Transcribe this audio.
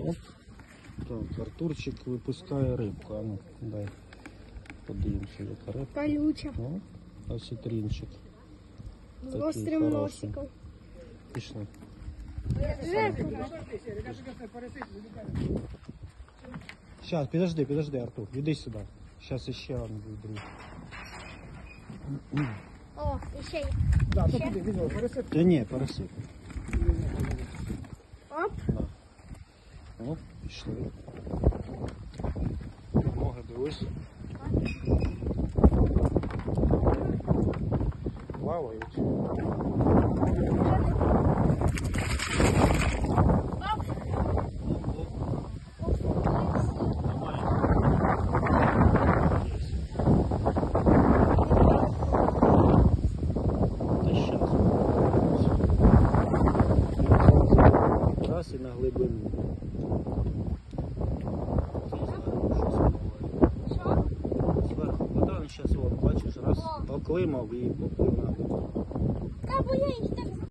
Оп. Так, Артурчик випускає рибку. А ну, дай. Подивимося, яка рибка. Колюча. О, осетрінчик. З Такий гострим хороший. носиком. Пішли. Жека. Сейчас, подожди, подожди, Артур, іди сюди. Зараз іще один буде друг. О, і ще є. Да, то туди, відео, пересип. Та ні, пересип. Оп, пішли. Ноги дивись. Плавають. Раз і на глибину. Що? Зверху вода, зараз, бачиш, раз поклимав і поплив на. Та бо я їх так